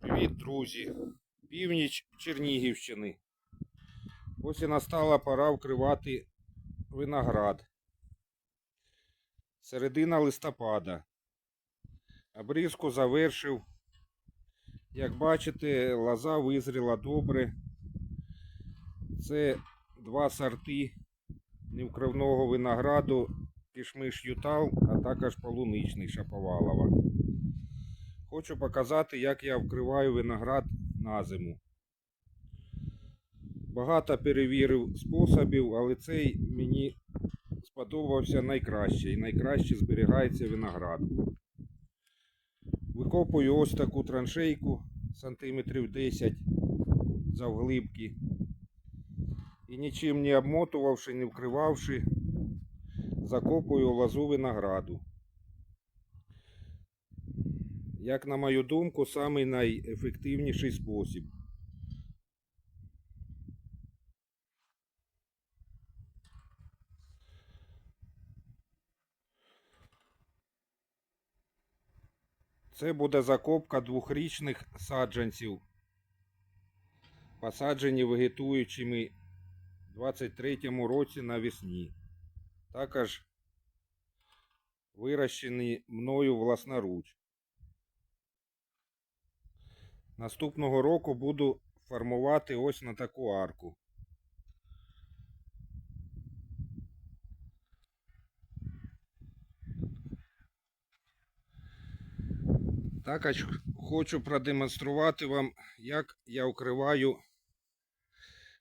Привіт, друзі! Північ Чернігівщини. Ось і настала пора вкривати виноград. Середина листопада. Обрізку завершив. Як бачите, лоза визріла добре. Це два сорти невкривного винограду кишмиш Ютал, а також полуничний Шаповалова. Хочу показати, як я вкриваю виноград на зиму. Багато перевірив способів, але цей мені сподобався найкраще і найкраще зберігається виноград. Викопую ось таку траншейку сантиметрів 10 завглибки. І нічим не обмотувавши, не вкривавши, закопую лозу винограду. Як на мою думку, самий найефективніший спосіб. Це буде закопка двохрічних саджанців, посаджені вегетуючими в 23-му році навесні. Також вирощені мною власноруч. Наступного року буду формувати ось на таку арку. Також хочу продемонструвати вам, як я укриваю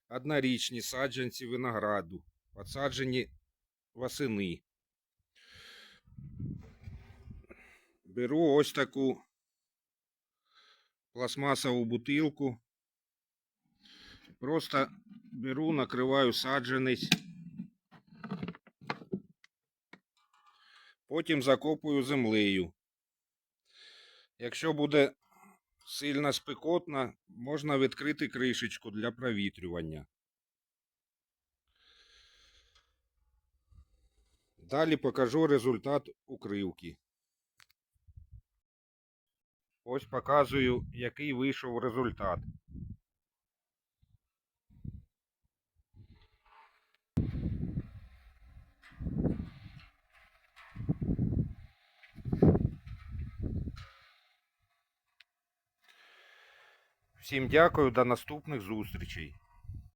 однорічні саджанці винограду, посаджені восени. Беру ось таку пластмасову бутилку. Просто беру, накриваю саджанець. Потім закопую землею. Якщо буде сильно спекотно, можна відкрити кришечку для провітрювання. Далі покажу результат укривки. Ось показую, який вийшов результат. Всім дякую, до наступних зустрічей.